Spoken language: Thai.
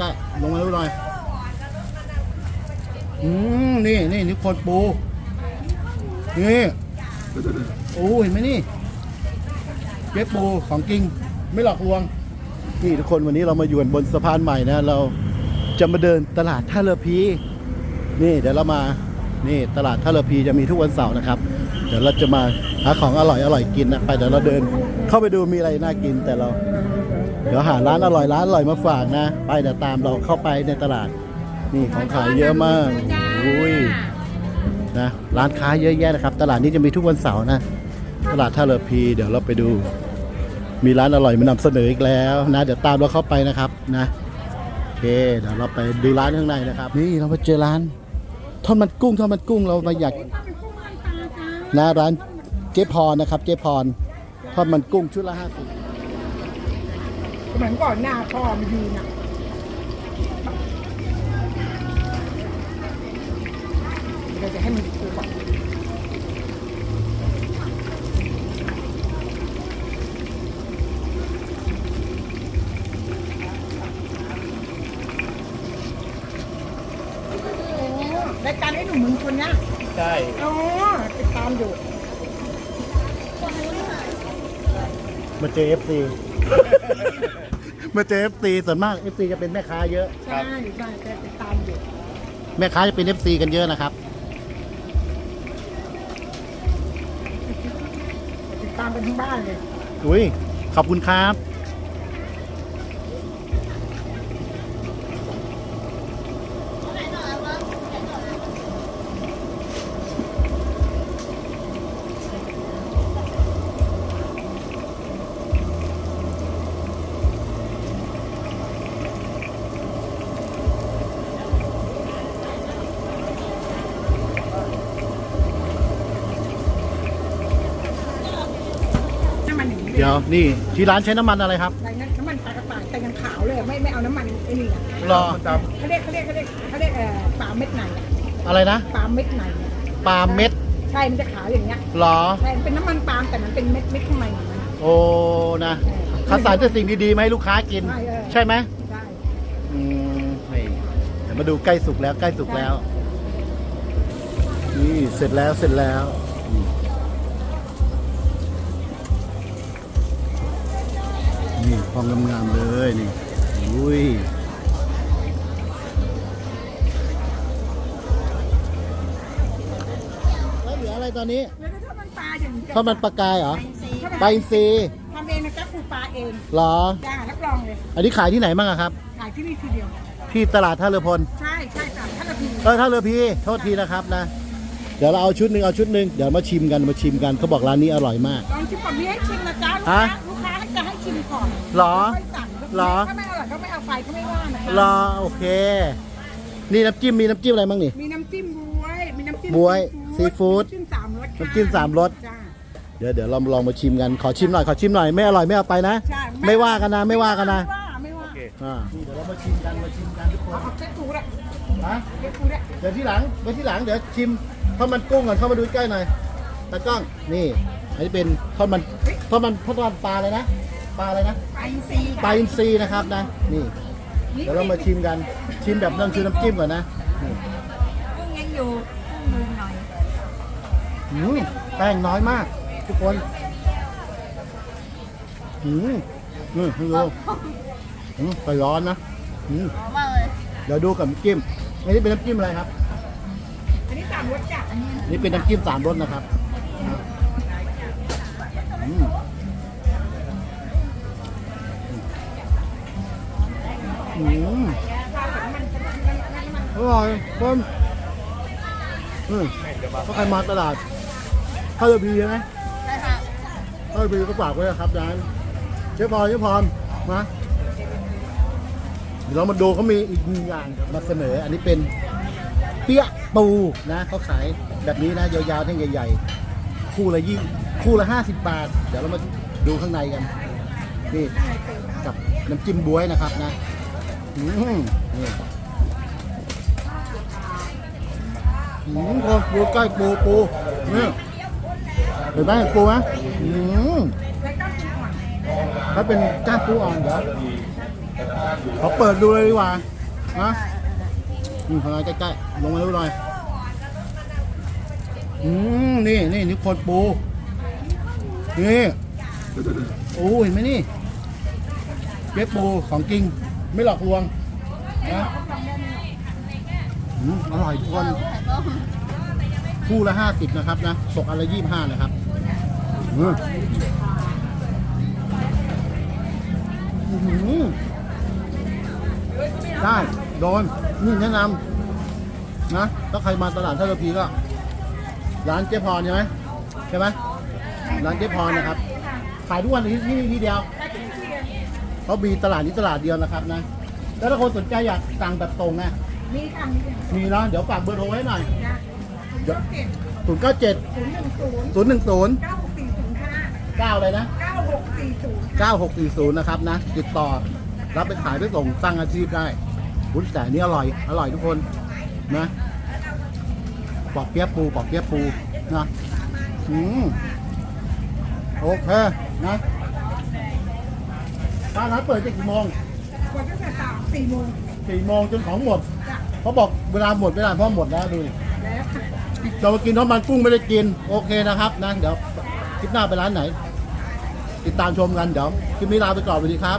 กล้ๆลงมาดูหน่อยอืมนี่นี่นี่คนปูนี่โอ้เห็นไหมนี่เจ๊ปูของจริงไม่หลอกลวงนี่ทุกคนวันนี้เรามาอยู่กันบนสะพานใหม่นะ เราจะมาเดินตลาดท่าเรือพีนี่เดี๋ยวเรามานี่ตลาดท่าเรือพีจะมีทุกวันเสาร์นะครับ เดี๋ยวเราจะมาหาของอร่อยอร่อยกินนะไปเดี๋ยวเราเดินเข้าไปดูมีอะไรน่ากินแต่เรา เดี๋ยวหาร้านอร่อยร้านอร่อยมาฝากนะ ไปเดี๋ยวตามเราเข้าไปในตลาด นี่ของขายเยอะมากอุ้ยนะร้านค้าเยอะแยะนะครับ ตลาดนี้จะมีทุกวันเสาร์นะ ตลาดท่าเรือพีเดี๋ยวเราไปดู มีร้านอร่อยมานำเสนออีกแล้วนะเดี๋ยวตามเราเข้าไปนะครับนะโอเคเดี๋ยวเราไปดูร้านข้างในนะครับ นี่เราไปเจอร้านทอดมันกุ้งทอดมันกุ้งเรามาอยากนะร้านเจ๊พรนะครับ เจ๊พรทอดมันกุ้งชุดละห้าสิบ เหมือนก่อนหน้าพ่อมายืนอะเดี๋ยวจะให้มันดูก่อนรายการไอ้หนุ่มมึงคนเนี้ยใช่อ๋อติดตามอยู่มาเจอ FC มาเจอ FC ส่วนมาก FC จะเป็นแม่ค้าเยอะ ใช่ใช่แกติดตามอยู่แม่ค้าจะเป็น FC กันเยอะนะครับ ติดตามกันทั้งบ้านเลยอุ้ยขอบคุณครับ น้ำมันอย่างนี้ เดี๋ยวนี่ที่ร้านใช้น้ำมันอะไรครับอะไรนะน้ำมันปลากระป๋องแต่ยังขาวเลยไม่ไม่เอาน้ำมันไอ้นี่นะรอเขาเรียกเขาเรียกเขาเรียกเขาเรียกเอ่อปลาเม็ดในอะอะไรนะปลาเม็ดในอะปาล์มเม็ดใช่มันจะขาวอย่างเงี้ยหรอ ใช่มันเป็นน้ำมันปาล์มแต่มันเป็นเม็ดเม็ดข้างในของมันโอ้นะคัดสรรแต่สิ่งดีๆมาให้ลูกค้ากิน ใช่เออ ใช่ไหมใช่อืมนี่เดี๋ยวมาดูใกล้สุกแล้วใกล้สุกแล้ว นี่เสร็จแล้วเสร็จแล้ว องงามๆเลยนี่อุ้ยแล้วเหลืออะไรตอนนี้แล้วถ้ามันปลาอย่างนี้ทอดมันปลากายเหรอถ้าปลาอินทรีทำเองนะจ๊ะคือปลาเองเหรอจ้ารับรองเลย อันนี้ขายที่ไหนบ้างอะครับ ขายที่นี่ทีเดียว ที่ตลาดท่าเรือพล ใช่ใช่จ้ะถ้าเราพิมพ์เออท่าเรือพีโทษทีนะครับนะ เดี๋ยวเราเอาชุดหนึ่งเอาชุดหนึ่งเดี๋ยวมาชิมกันมาชิมกันเขาบอกร้านนี้อร่อยมาก ลองชิมก่อนมีให้ชิมนะจ๊ะลูกฮะค้าลูกค้า จะให้ชิมก่อนหรอค่อยสั่งหรอ ถ้าไม่อร่อยก็ไม่เอาไปก็ไม่ว่านะคะรอโอเค นี่น้ำจิ้มมีน้ำจิ้มอะไรบ้างนี่ มีน้ำจิ้มบวย มีน้ำจิ้มบ๊วยซีฟู้ดน้ำจิ้มสามรสค่ะน้ำจิ้มสามรส จ้า เดี๋ยวเดี๋ยวเราลองมาชิมกันขอชิมหน่อยขอชิมหน่อยไม่อร่อยไม่เอาไปนะ ใช่ไม่ว่ากันนะไม่ว่ากันนะไม่ว่าไม่ว่าอ่าเดี๋ยวเรามาชิมกันมาชิมกันทุกคนเอาเอาเจ๊ตูด้วยนะเจ๊ตูด้วยเดี๋ยวที่หลังไว้ที่หลังเดี๋ยวชิมทอดมันกุ้งก่อนเข้ามาดูใกล้หน่อยตากล้องนี่ อันนี้เป็นทอดมันทอดมันทอดมันปลาเลยนะ ปลาอะไรนะปลาอินทรีย์ปลาอินทรีนะครับนะนี่นี่ เดี๋ยวเรามาชิมกัน ชิมแบบน้ำชูน้ำจิ้มก่อนนะนี่กุ้งยังอยู่กุ้งมือหน่อยหืมแป้งน้อยมาก ทุกคนหืมนี่ให้ดูหืมไปร้อนนะหืมหอมมากเลยเดี๋ยวดูกับน้ำจิ้มอันนี้เป็นน้ำจิ้มอะไรครับ อันนี้สามรสจ้ะอันนี้อันนี่เป็นน้ำจิ้มสามรสนะครับ อืมอืมอร่อยคนอืมถ้าใครมาตลาดข้าวเรือพีใช่ไหมใช่ค่ะข้าวเรือพีก็ฝากไว้นะครับร้านเจ๊พรเจ๊พรมาเดี๋ยวเรามาดูเขามีอีกหนึ่งอย่างมาเสนอ อันนี้เป็นเปี๊ยะปูนะเขาขายแบบนี้นะยาวๆแท่งใหญ่ ๆ คู่ละยี่ คู่ละห้าสิบบาท เดี๋ยวเรามาดูข้างในกัน นี่กับน้ำจิ้มบ๊วยนะครับนะอืมนี่อืมปูใกล้ปูปูนี่เห็นไหมเห็นปูไหมอืมแล้วก็กินก่ถ้าเป็นก้าปูอ่อนเดี๋ยวขอเปิดดูเลยดีกว่านะอืมทำไมใกล้ๆลงมาดูหน่อยอืมนี่นี่นี่คนปู นี่โอ้เห็นไหมนี่เจ๊ปูของจริง ไม่หลอกลวงนะอืมอร่อยทุกคนคู่ละห้าสิบนะครับนะตกอันละยี่ห้านะครับอืมได้โดนนี่แนะนำนะถ้าใครมาตลาดท่าเรือพีก็ ร้านเจ๊พรใช่ไหมใช่ไหม ร้านเจ๊พรนะครับ ขายทุกวันที่นี่ที่เดียวเขามีตลาดนี้ตลาดเดียวนะครับนะ แล้วถ้าคนสนใจอยากสั่งแบบตรงนะมีค่ะมีค่ะมีนะเดี๋ยวฝากเบอร์โทรไว้หน่อยนะศูนย์เจ็ดศูนย์เก้าเจ็ดศูนย์หนึ่งศูนย์ศูนย์หนึ่งศูนย์เก้าหกสี่ศูนย์ห้าเก้าเลยนะเก้าหกสี่ศูนย์เก้าหกสี่ศูนย์นะครับนะ ติดต่อรับไปขายไปส่งสร้างอาชีพได้วุ้นแต่อันนี้อร่อย อร่อยทุกคนนะปอกเปี๊ยะปูปอกเปี๊ยะปูนะอืม โอเคนะร้านนั้นเปิดจะกี่โมงกว่าตั้งแต่สามสี่โมงสี่โมงจนของหมดจ้ะเขาบอกเวลาหมดเวลาเพราะหมดแล้วดูดิแล้วค่ะเรามากินน้ำมันกุ้งไม่ได้กิน โอเคนะครับนะเดี๋ยวคลิปหน้าไปร้านไหน ติดตามชมกันเดี๋ยวคลิปนี้ลาไปก่อนสวัสดีครับ